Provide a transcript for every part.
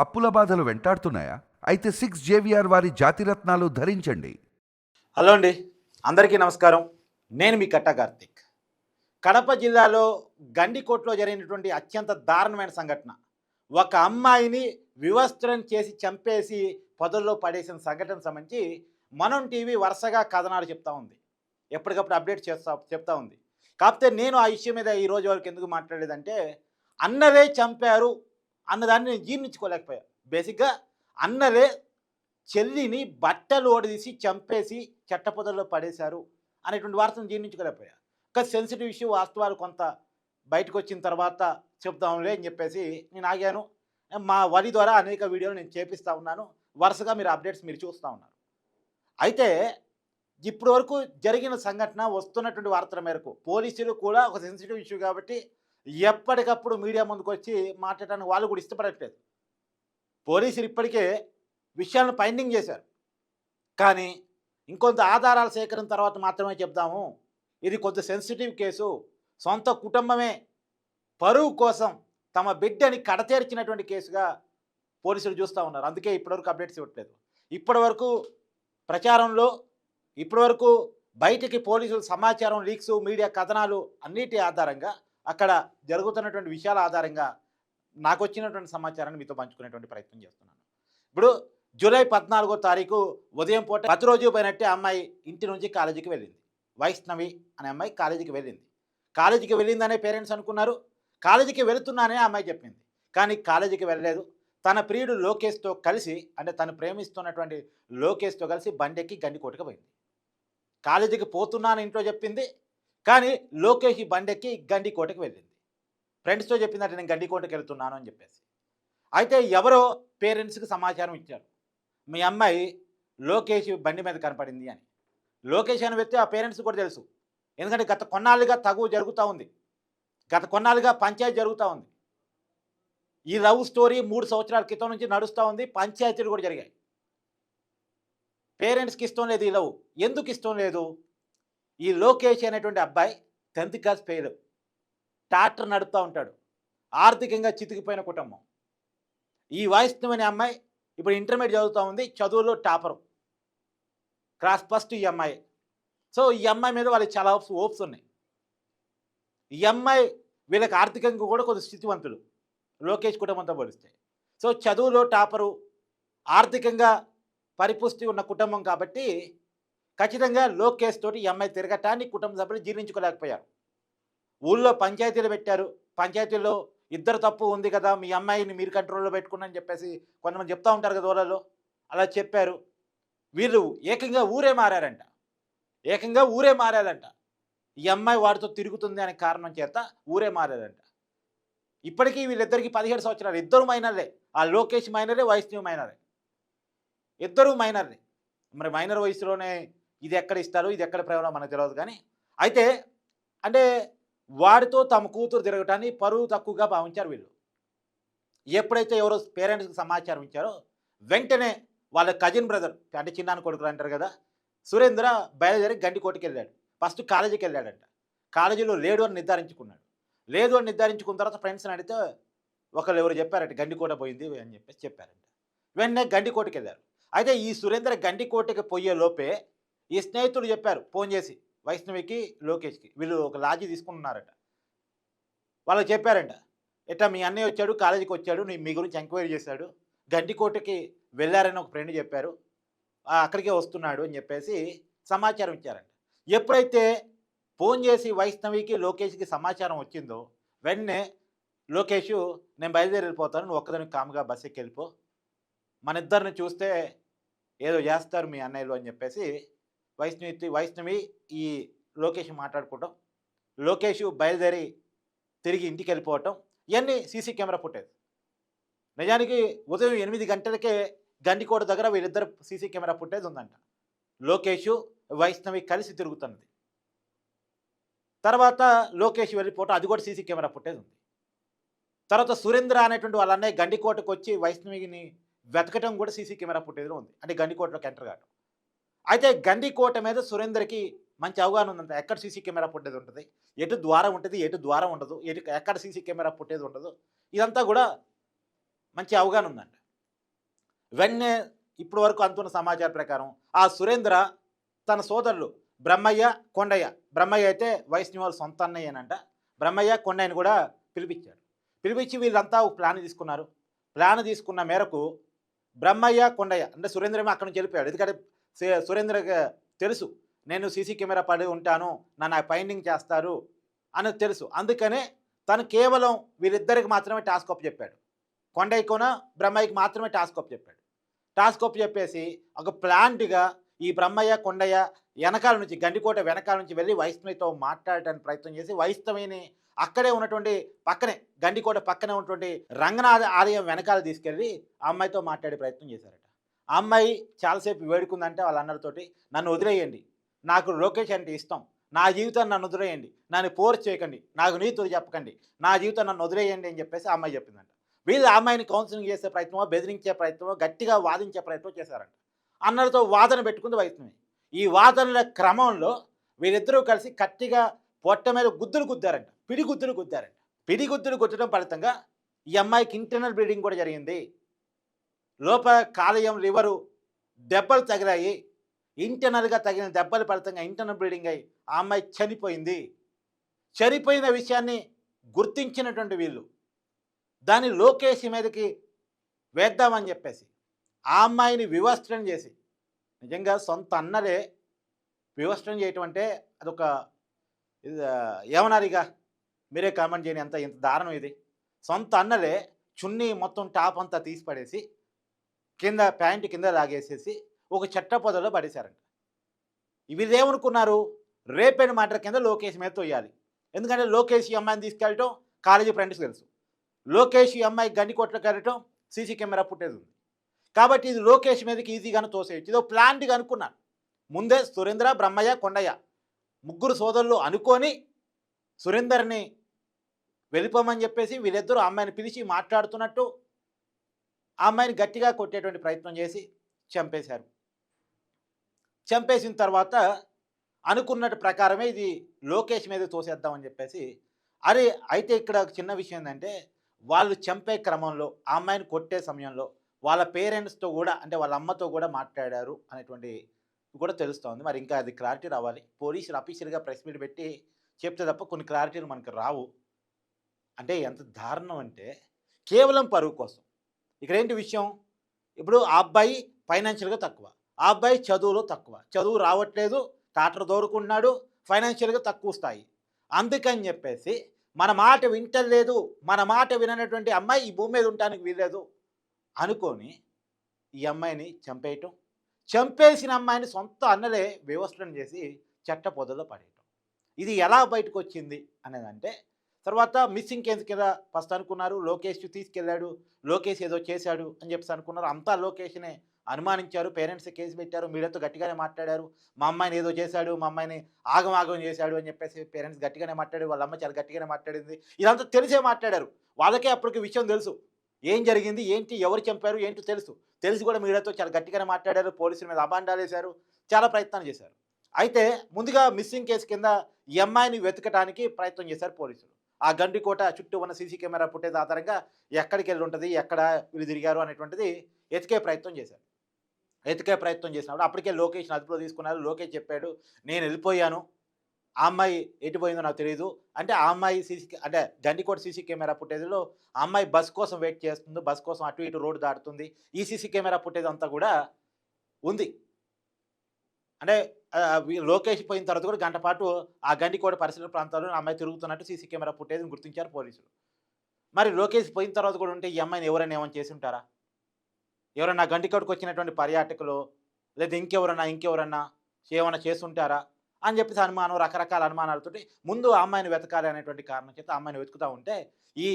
అప్పుల బాధలు వెంటాడుతున్నాయా? అయితే సిక్స్ జేవిఆర్ వారి జాతిరత్నాలు ధరించండి. హలో అండి. అందరికీ నమస్కారం. నేను మీ కట్ట కార్తిక్. కడప జిల్లాలో గండికోట్లో జరిగినటువంటి అత్యంత దారుణమైన సంఘటన. ఒక అమ్మాయిని వివస్త్రం చేసి చంపేసి పొదల్లో పడేసిన సంఘటన సంబంధించి మనం టీవీ వరుసగా కథనాలు చెప్తా ఉంది. ఎప్పటికప్పుడు అప్డేట్ చేస్తా చెప్తా ఉంది. కాకపోతే నేను ఆ ఇష్యూ మీద ఈ రోజు వరకు ఎందుకు మాట్లాడేదంటే అన్నవే చంపారు అన్నదాన్ని నేను జీర్ణించుకోలేకపోయా బేసిక్గా అన్నలే చెల్లిని బట్టలు ఓడదీసి చంపేసి చెట్టపొదల్లో పడేశారు అనేటువంటి వార్తను జీర్ణించుకోలేకపోయా. ఒక సెన్సిటివ్ ఇష్యూ వాస్తవాలు కొంత బయటకు వచ్చిన తర్వాత చెప్దాంలే అని చెప్పేసి నేను ఆగాను. మా వరి ద్వారా అనేక వీడియోలు నేను చేపిస్తూ ఉన్నాను. వరుసగా మీరు అప్డేట్స్ మీరు చూస్తూ ఉన్నారు. అయితే ఇప్పటి వరకు జరిగిన సంఘటన వస్తున్నటువంటి వార్తల మేరకు పోలీసులు కూడా ఒక సెన్సిటివ్ ఇష్యూ కాబట్టి ఎప్పటికప్పుడు మీడియా ముందుకు వచ్చి మాట్లాడడానికి వాళ్ళు కూడా ఇష్టపడట్లేదు. పోలీసులు ఇప్పటికే విషయాలను ఫైండింగ్ చేశారు. కానీ ఇంకొంత ఆధారాల సేకరణ తర్వాత మాత్రమే చెప్దాము. ఇది కొంత సెన్సిటివ్ కేసు. సొంత కుటుంబమే పరువు కోసం తమ బిడ్డని కడతేర్చినటువంటి కేసుగా పోలీసులు చూస్తూ ఉన్నారు. అందుకే ఇప్పటివరకు అప్డేట్స్ ఇవ్వట్లేదు. ఇప్పటివరకు ప్రచారంలో ఇప్పటివరకు బయటికి పోలీసులు సమాచారం లీక్స్ మీడియా కథనాలు అన్నిటి ఆధారంగా అక్కడ జరుగుతున్నటువంటి విషయాల ఆధారంగా నాకు వచ్చినటువంటి సమాచారాన్ని మీతో పంచుకునేటువంటి ప్రయత్నం చేస్తున్నాను. ఇప్పుడు జూలై పద్నాలుగో తారీఖు ఉదయం పూట ప్రతిరోజు పోయినట్టే అమ్మాయి ఇంటి నుంచి కాలేజీకి వెళ్ళింది. వైష్ణవి అనే అమ్మాయి కాలేజీకి వెళ్ళింది. కాలేజీకి వెళ్ళిందనే పేరెంట్స్ అనుకున్నారు. కాలేజీకి వెళుతున్నానే అమ్మాయి చెప్పింది. కానీ కాలేజీకి వెళ్ళలేదు. తన ప్రియుడు లోకేష్తో కలిసి అంటే తను ప్రేమిస్తున్నటువంటి లోకేష్తో కలిసి బండెక్కి గండికోటకి పోయింది. కాలేజీకి పోతున్నాను ఇంట్లో చెప్పింది. కానీ లోకేష్ బండెక్కి గండికోటకి వెళ్ళింది. ఫ్రెండ్స్తో చెప్పిందంటే నేను గండికోటకి వెళ్తున్నాను అని చెప్పేసి. అయితే ఎవరో పేరెంట్స్కి సమాచారం ఇచ్చారు. మీ అమ్మాయి లోకేష్ బండి మీద కనపడింది అని. లోకేష్ అని వ్యక్తి ఆ పేరెంట్స్ కూడా తెలుసు. ఎందుకంటే గత కొన్నాళ్ళుగా తగువ జరుగుతూ ఉంది. గత కొన్నాళ్ళుగా పంచాయతీ జరుగుతూ ఉంది. ఈ లవ్ స్టోరీ మూడు సంవత్సరాల క్రితం నుంచి నడుస్తూ ఉంది. పంచాయతీలు కూడా జరిగాయి. పేరెంట్స్కి ఇష్టం లేదు ఈ లవ్. ఎందుకు ఇష్టం లేదు? ఈ లోకేష్ అనేటువంటి అబ్బాయి టెన్త్ క్లాస్ ఫెయిల్. ట్రాక్టర్ నడుపుతూ ఉంటాడు. ఆర్థికంగా చితికిపోయిన కుటుంబం. ఈ వైష్ణవ్ అనే అమ్మాయి ఇప్పుడు ఇంటర్మీడియట్ చదువుతూ ఉంది చదువులో టాపర్. క్లాస్ ఫస్ట్ ఈ అమ్మాయి. సో ఈ అమ్మాయి మీద వాళ్ళకి చాలా హోప్స్ హోప్స్ ఉన్నాయి. ఈ అమ్మాయి వీళ్ళకి ఆర్థికంగా కూడా కొద్ది స్థితివంతులు. లోకేష్ కుటుంబంతో పోలిస్తే. సో చదువులో టాపరు ఆర్థికంగా పరిపుష్టి ఉన్న కుటుంబం కాబట్టి ఖచ్చితంగా లోకేష్ తోటి ఈ అమ్మాయి తిరగటాన్ని కుటుంబ సభ్యులు జీర్ణించుకోలేకపోయారు. ఊళ్ళో పంచాయతీలు పెట్టారు. పంచాయతీల్లో ఇద్దరు తప్పు ఉంది కదా మీ అమ్మాయిని మీరు కంట్రోల్లో పెట్టుకున్నాని చెప్పేసి కొంతమంది చెప్తూ ఉంటారు కదా ఊళ్ళలో. అలా చెప్పారు. వీళ్ళు ఏకంగా ఊరే మారారంట. ఏకంగా ఊరే మారారంట. ఈ అమ్మాయి వాడితో తిరుగుతుంది అనే కారణం చేత ఊరే మారారంట. ఇప్పటికీ వీళ్ళిద్దరికి పదిహేడు సంవత్సరాలు. ఇద్దరు మైనర్లే. ఆ లోకేష్ మైనరే వైష్ణవి మైనరే. ఇద్దరు మైనర్లే. మరి మైనర్ వయసులోనే ఇది ఎక్కడ ఇస్తారు ఇది ఎక్కడ ప్రేమలో మనకు తెలియదు కానీ అయితే అంటే వాడితో తమ కూతురు తిరగటాన్ని పరువు తక్కువగా భావించారు వీళ్ళు. ఎప్పుడైతే ఎవరో పేరెంట్స్కి సమాచారం ఇచ్చారో వెంటనే వాళ్ళ కజిన్ బ్రదర్ అంటే చిన్నాన్న కొడుకులు అంటారు కదా సురేంద్ర బయలుదేరి గండికోటకి వెళ్ళాడు. ఫస్ట్ కాలేజీకి వెళ్ళాడంట. కాలేజీలో లేడు అని నిర్ధారించుకున్నాడు. లేదు అని నిర్ధారించుకున్న తర్వాత ఫ్రెండ్స్ని అడిగితే ఒకళ్ళు ఎవరు చెప్పారట గండికోట పోయింది అని చెప్పేసి చెప్పారంట. వెంటనే గండికోటకి వెళ్ళారు. అయితే ఈ సురేంద్ర గండికోటకి పోయే లోపే ఈ స్నేహితుడు చెప్పారు ఫోన్ చేసి వైష్ణవికి లోకేష్కి వీళ్ళు ఒక లాజీ తీసుకుంటున్నారట. వాళ్ళు చెప్పారంట ఎట్లా మీ అన్నయ్య వచ్చాడు కాలేజీకి వచ్చాడు నీ మీ గురించి ఎంక్వైరీ చేశాడు గండికోటకి వెళ్ళారని ఒక ఫ్రెండ్ చెప్పారు అక్కడికే వస్తున్నాడు అని చెప్పేసి సమాచారం ఇచ్చారంట. ఎప్పుడైతే ఫోన్ చేసి వైష్ణవికి లోకేష్కి సమాచారం వచ్చిందో వెంటనే లోకేష్ నేను బయలుదేరి వెళ్ళిపోతాను నువ్వు ఒక్కదానికి కాముగా బస్ ఎక్కి వెళ్ళిపో మన ఇద్దరిని చూస్తే ఏదో చేస్తారు మీ అన్నయ్యలు అని చెప్పేసి వైష్ణవి వైష్ణవి ఈ లోకేష్ మాట్లాడుకోవటం లోకేష్ బయలుదేరి తిరిగి ఇంటికి వెళ్ళిపోవటం ఇవన్నీ సీసీ కెమెరా ఫుటేజ్. నిజానికి ఉదయం ఎనిమిది గంటలకే గండికోట దగ్గర వీళ్ళిద్దరు సీసీ కెమెరా ఫుటేజ్ ఉందంట. లోకేష్ వైష్ణవి కలిసి తిరుగుతున్నది. తర్వాత లోకేష్ వెళ్ళిపోవటం అది కూడా సీసీ కెమెరా ఫుటేజ్ ఉంది. తర్వాత సురేంద్ర అనేటువంటి వాళ్ళ అన్నయ్య గండికోటకు వచ్చి వైష్ణవిని వెతకటం కూడా సీసీ కెమెరా ఫుటేజ్లో ఉంది. అంటే గండికోటలోకి ఎంటర్ కావటం. అయితే గండికోట మీద సురేందర్కి మంచి అవగాహన ఉందంట. ఎక్కడ సీసీ కెమెరా పుట్టేది ఉంటుంది? ఎటు ద్వారం ఉంటుంది? ఎటు ద్వారం ఉండదు? ఎటు ఎక్కడ సీసీ కెమెరా పుట్టేది ఉండదు? ఇదంతా కూడా మంచి అవగాహన ఉందంట. వెన్నే ఇప్పటి వరకు అంతున్న సమాచారం ప్రకారం ఆ సురేంద్ర తన సోదరులు బ్రహ్మయ్య కొండయ్య. బ్రహ్మయ్య అయితే వైష్ణవి వాళ్ళ సొంత అన్నయ్యనంట. బ్రహ్మయ్య కొండయ్యని కూడా పిలిపించాడు. పిలిపించి వీళ్ళంతా ఒక ప్లాన్ తీసుకున్నారు. ప్లాన్ తీసుకున్న మేరకు బ్రహ్మయ్య కొండయ్య అంటే సురేంద్రమే అక్కడి నుంచి వెళ్ళిపోయాడు. ఎందుకంటే సురేంద్రకి తెలుసు. నేను సీసీ కెమెరా పడి ఉంటాను. నన్ను ఫైండింగ్ చేస్తారు అని తెలుసు. అందుకనే తను కేవలం వీరిద్దరికి మాత్రమే టాస్క్ అప్ చెప్పాడు. కొండయ్యకున బ్రహ్మయ్యకి మాత్రమే టాస్క్ అప్ చెప్పాడు. టాస్క్ అప్ చెప్పేసి ఒక ప్లాంట్గా ఈ బ్రహ్మయ్య కొండయ్య వెనకాల నుంచి గండికోట వెనకాల నుంచి వెళ్ళి వైష్ణవితో మాట్లాడటానికి ప్రయత్నం చేసి వైష్ణవిని అక్కడే ఉన్నటువంటి పక్కనే గండికోట పక్కనే ఉన్నటువంటి రంగనాథ ఆలయం వెనకాల తీసుకెళ్ళి అమ్మాయితో మాట్లాడే ప్రయత్నం చేశారట. ఆ అమ్మాయి చాలాసేపు వేడుకుందంటే వాళ్ళ అన్నలతోటి నన్ను వదిలేయండి. నాకు లోకేష్ అంటే ఇష్టం. నా జీవితాన్ని నన్ను వదిలేయండి. నన్ను ఫోర్స్ చేయకండి. నాకు నీతులు చెప్పకండి. నా జీవితం నన్ను వదిలేయండి అని చెప్పేసి ఆ అమ్మాయి చెప్పిందంట. వీళ్ళు ఆ అమ్మాయిని కౌన్సిలింగ్ చేసే ప్రయత్నమో బెదిరించే ప్రయత్నమో గట్టిగా వాదించే ప్రయత్నం చేశారంట. అన్నలతో వాదన పెట్టుకుంది వైష్ణవి. ఈ వాదనల క్రమంలో వీరిద్దరూ కలిసి గట్టిగా పొట్ట మీద గుద్దులు గుద్దారంట. పిడి గుద్దులు గుద్దారంట. పిడి గుద్దులు గుద్దడం ఫలితంగా ఈ అమ్మాయికి ఇంటర్నల్ బ్లీడింగ్ కూడా జరిగింది. లోపల కాలేయం లివరు దెబ్బలు తగిలాయి. ఇంటర్నల్గా తగిన దెబ్బలు ఫలితంగా ఇంటర్నల్ బ్లీడింగ్ అయ్యి ఆ అమ్మాయి చనిపోయింది. చనిపోయిన విషయాన్ని గుర్తించినటువంటి వీళ్ళు. దాన్ని లోకేష్ మీదకి వేద్దామని చెప్పేసి ఆ అమ్మాయిని వివస్త్రం చేసి నిజంగా సొంత అన్నలే వివస్త్రం చేయటం అంటే అదొక ఇది, ఏమన్నారు మీరే కామెంట్ చేయని ఎంత ఇంత దారుణం ఇది. సొంత అన్నలే చున్నీ మొత్తం టాప్ అంతా తీసి పడేసి కింద ప్యాంటు కింద లాగేసేసి ఒక చెట్ట పొదలో పడేశారంట. వీళ్ళేమనుకున్నారు రేపైన మాట కింద లోకేష్ మీద తోయాలి ఎందుకంటే లోకేష్ ఈ అమ్మాయిని తీసుకెళ్ళటం కాలేజీ ఫ్రెండ్స్ తెలుసు. లోకేష్ ఈ అమ్మాయి గండి కొట్లకు వెళ్ళటం సీసీ కెమెరా ఫుటేజ్ ఉంది. కాబట్టి ఇది లోకేష్ మీదకి ఈజీగానే తోసేయచ్చు. ఇదో ప్లాంట్గా అనుకున్నాను ముందే సురేంద్ర బ్రహ్మయ్య కొండయ్య ముగ్గురు సోదరులు అనుకొని సురేందర్ని వెళ్ళిపోమని చెప్పేసి వీళ్ళిద్దరూ అమ్మాయిని పిలిచి మాట్లాడుతున్నట్టు ఆ అమ్మాయిని గట్టిగా కొట్టేటువంటి ప్రయత్నం చేసి చంపేశారు. చంపేసిన తర్వాత అనుకున్నట్టు ప్రకారమే ఇది లోకేష్ మీద తోసేద్దామని చెప్పేసి అరే అయితే ఇక్కడ ఒక చిన్న విషయం ఏంటంటే వాళ్ళు చంపే క్రమంలో ఆ అమ్మాయిని కొట్టే సమయంలో వాళ్ళ పేరెంట్స్తో కూడా అంటే వాళ్ళ అమ్మతో కూడా మాట్లాడారు అనేటువంటి కూడా తెలుస్తోంది. మరి ఇంకా అది క్లారిటీ రావాలి. పోలీసులు అఫీషియల్గా ప్రెస్ మీట్ పెట్టి చెప్తే తప్ప కొన్ని క్లారిటీలు మనకు రావు. అంటే ఎంత దారుణం అంటే కేవలం పరువు కోసం. ఇక్కడ ఏంటి విషయం? ఇప్పుడు ఆ అబ్బాయి ఫైనాన్షియల్గా తక్కువ. ఆ అబ్బాయి చదువులో తక్కువ. చదువు రావట్లేదు టాటర్ దోరుకుంటున్నాడు ఫైనాన్షియల్గా తక్కువ స్థాయి. అందుకని చెప్పేసి మన మాట వింటలేదు మన మాట విననటువంటి అమ్మాయి ఈ భూమి మీద ఉండటానికి వీల్లేదు అనుకొని ఈ అమ్మాయిని చంపేయటం చంపేసిన అమ్మాయిని సొంత అన్నలే వ్యవస్థను చేసి చెట్ట పొదలో పడేయటం. ఇది ఎలా బయటకు వచ్చింది అనేదంటే తర్వాత మిస్సింగ్ కేసు కింద ఫస్ట్ అనుకున్నారు లోకేష్ తీసుకెళ్ళాడు లోకేష్ ఏదో చేశాడు అని చెప్పేసి అనుకున్నారు. అంతా లోకేష్నే అనుమానించారు పేరెంట్స్ కేసు పెట్టారు మీడియాతో గట్టిగానే మాట్లాడారు మా అమ్మాయిని ఏదో చేశాడు మా అమ్మాయిని ఆగమాగం చేశాడు అని చెప్పేసి పేరెంట్స్ గట్టిగానే మాట్లాడారు వాళ్ళ అమ్మ చాలా గట్టిగానే మాట్లాడింది. ఇదంతా తెలిసే మాట్లాడారు. వాళ్ళకే అప్పటికి విషయం తెలుసు. ఏం జరిగింది ఏంటి ఎవరు చంపారు ఏంటో తెలుసు. తెలిసి కూడా మీడియాతో చాలా గట్టిగానే మాట్లాడారు పోలీసుల మీద అభాండాలు వేశారు చాలా ప్రయత్నాలు చేశారు. అయితే ముందుగా మిస్సింగ్ కేసు కింద ఈ అమ్మాయిని వెతకడానికి ప్రయత్నం చేశారు పోలీసులు. ఆ గండికోట చుట్టూ ఉన్న సీసీ కెమెరా ఫుటేజ్ ఆధారంగా ఎక్కడికి వెళ్ళి ఉంటుంది ఎక్కడ వీళ్ళు తిరిగారు అనేటువంటిది ఎతికే ప్రయత్నం చేశారు. ఎతికే ప్రయత్నం చేసినప్పుడు అప్పటికే లోకేష్ అదుపులో తీసుకున్నారు. లోకేష్ చెప్పాడు నేను వెళ్ళిపోయాను. ఆ అమ్మాయి ఎటుపోయిందో నాకు తెలియదు అంటే ఆ అమ్మాయి సీసీ అంటే గండికోట సీసీ కెమెరా ఫుటేజ్లో ఆ అమ్మాయి బస్ కోసం వెయిట్ చేస్తుంది బస్ కోసం అటు ఇటు రోడ్డు దాటుతుంది. ఈ సీసీ కెమెరా ఫుటేజ్ అంతా కూడా ఉంది. అంటే లోకేష్ పోయిన తర్వాత కూడా గంట పాటు ఆ గండికోట పరిసర ప్రాంతాల్లో ఆ అమ్మాయి తిరుగుతున్నట్టు సీసీ కెమెరా ఫుటేజ్ని గుర్తించారు పోలీసులు. మరి లోకేష్ పోయిన తర్వాత కూడా ఉంటే ఈ అమ్మాయిని ఎవరైనా ఏమైనా చేసి ఉంటారా? ఎవరైనా గండికోటకు వచ్చినటువంటి పర్యాటకులు లేదా ఇంకెవరన్నా ఇంకెవరన్నా ఏమైనా చేసుంటారా అని చెప్పేసి అనుమానం రకరకాల అనుమానాలతోటి ముందు ఆ అమ్మాయిని వెతకాలి అనేటువంటి కారణం చేత ఆ అమ్మాయిని వెతుకుతూ ఉంటే ఈ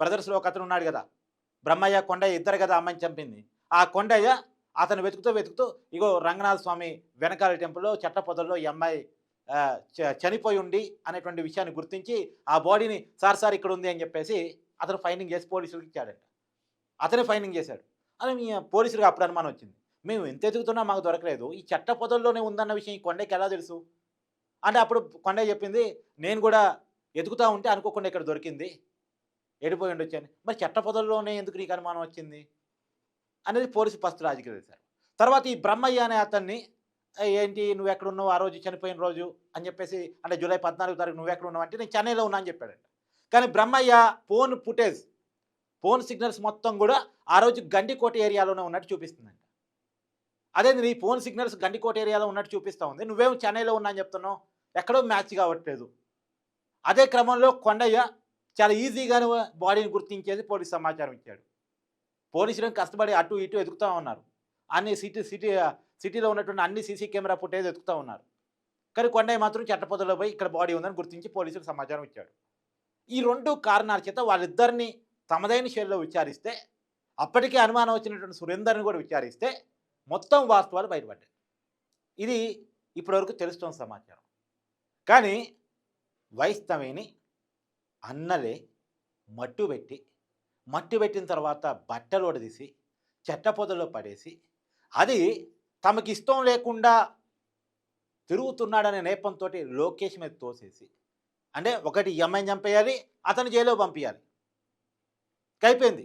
బ్రదర్స్లో ఒక అతను ఉన్నాడు కదా బ్రహ్మయ్య కొండయ్య ఇద్దరు కదా అమ్మాయిని చంపింది. ఆ కొండయ్య అతను వెతుకుతూ వెతుకుతూ ఇగో రంగనాథ స్వామి వెనకాల టెంపుల్లో చట్టపొదల్లో ఈ అమ్మాయి చ- చనిపోయి ఉండి అనేటువంటి విషయాన్ని గుర్తించి ఆ బాడీని సార్ సార్ ఇక్కడ ఉంది అని చెప్పేసి అతను ఫైండింగ్ చేసి పోలీసులకు ఇచ్చాడంట. అతనే ఫైండింగ్ చేశాడు. అని మీ పోలీసులకు అప్పుడు అనుమానం వచ్చింది. మేము ఎంత ఎదుగుతున్నా మాకు దొరకలేదు. ఈ చట్ట పొదల్లోనే ఉందన్న విషయం ఈ కొండకి ఎలా తెలుసు? అంటే అప్పుడు కొండ చెప్పింది నేను కూడా ఎదుగుతూ ఉంటే అనుకోకుండా ఇక్కడ దొరికింది. ఎడిపోయి ఉండొచ్చు అని మరి చట్ట పొదల్లోనే ఎందుకు నీకు అనుమానం వచ్చింది? అనేది పోలీసు ఫస్ట్ రాజకీయ చేశారు. తర్వాత ఈ బ్రహ్మయ్య అనే అతన్ని ఏంటి నువ్వు ఎక్కడున్నావు ఆ రోజు చనిపోయిన రోజు అని చెప్పేసి అంటే జూలై పద్నాలుగు తారీఖు నువ్వు ఎక్కడ ఉన్నావు? అంటే నేను చెన్నైలో ఉన్నా అని చెప్పాడంట. కానీ Brahmayya phone footage phone signals మొత్తం కూడా ఆ రోజు గండికోట ఏరియాలోనే ఉన్నట్టు చూపిస్తుందంట. అదే నీ ఫోన్ సిగ్నల్స్ గండికోట ఏరియాలో ఉన్నట్టు చూపిస్తూ ఉంది. నువ్వేం చెన్నైలో ఉన్నా అని చెప్తున్నావు? ఎక్కడో మ్యాచ్ కావట్లేదు. అదే క్రమంలో కొండయ్య చాలా ఈజీగానే బాడీని గుర్తించేసి పోలీస్ సమాచారం ఇచ్చాడు. పోలీసులను కష్టపడి అటు ఇటు ఎదుగుతూ ఉన్నారు. అన్ని సిటీ సిటీ సిటీలో ఉన్నటువంటి అన్ని సీసీ కెమెరా ఫుటేజ్ ఎదుగుతూ ఉన్నారు. కానీ కొండయ్య మాత్రం చెట్టపొదలో పోయి ఇక్కడ బాడీ ఉందని గుర్తించి పోలీసులకు సమాచారం ఇచ్చాడు. ఈ రెండు కారణాల చేత వాళ్ళిద్దరిని తమదైన శైలిలో విచారిస్తే అప్పటికే అనుమానం వచ్చినటువంటి సురేందర్ని కూడా విచారిస్తే మొత్తం వాస్తవాలు బయటపడ్డాయి. ఇది ఇప్పటివరకు తెలుస్తున్న సమాచారం. కానీ వైష్ణవిని అన్నలే మట్టు పెట్టి మట్టి పెట్టిన తర్వాత బట్టలు తీసి చెట్ట పొదలో పడేసి అది తమకి ఇష్టం లేకుండా తిరుగుతున్నాడనే నేపంతో లోకేష్ మీద తోసేసి అంటే ఒకటి ఈ అమ్మాయిని చంపేయాలి అతను జైల్లో పంపించాలి అయిపోయింది.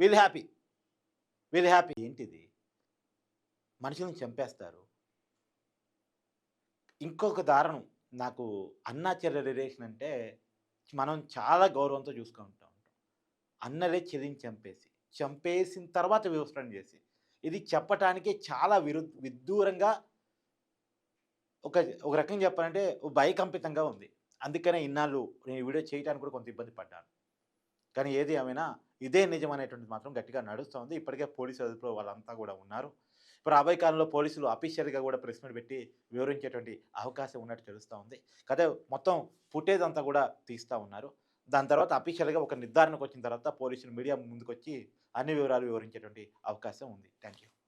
వీల్ హ్యాపీ వీల్ హ్యాపీ ఏంటిది? మనుషులను చంపేస్తారు. ఇంకొక దారుణం. నాకు అన్నా చెల్లె రిలేషన్ అంటే మనం చాలా గౌరవంతో చూసుకుంటాం అన్నలే చెదిని చంపేసి చంపేసిన తర్వాత వివసరం చేసి. ఇది చెప్పటానికి చాలా విరు విదూరంగా ఒక ఒక రకంగా చెప్పాలంటే భయకంపితంగా ఉంది. అందుకనే ఇన్నాళ్ళు నేను వీడియో చేయడానికి కూడా కొంత ఇబ్బంది పడ్డాను. కానీ ఏది ఏమైనా ఇదే నిజం అనేటువంటిది మాత్రం గట్టిగా నడుస్తుంది ఇప్పటికే పోలీసు అదుపులో వాళ్ళంతా కూడా ఉన్నారు. ఇప్పుడు రాబోయే కాలంలో పోలీసులు అఫీషియల్గా కూడా ప్రెస్ మీట్ పెట్టి వివరించేటువంటి అవకాశం ఉన్నట్టు తెలుస్తూ ఉంది. కదా మొత్తం ఫుటేజ్ అంతా కూడా తీస్తూ ఉన్నారు. దాని తర్వాత అఫీషియల్గా ఒక నిర్ధారణకు వచ్చిన తర్వాత పోలీసులు మీడియా ముందుకు వచ్చి అన్ని వివరాలు వివరించేటువంటి అవకాశం ఉంది. Thank you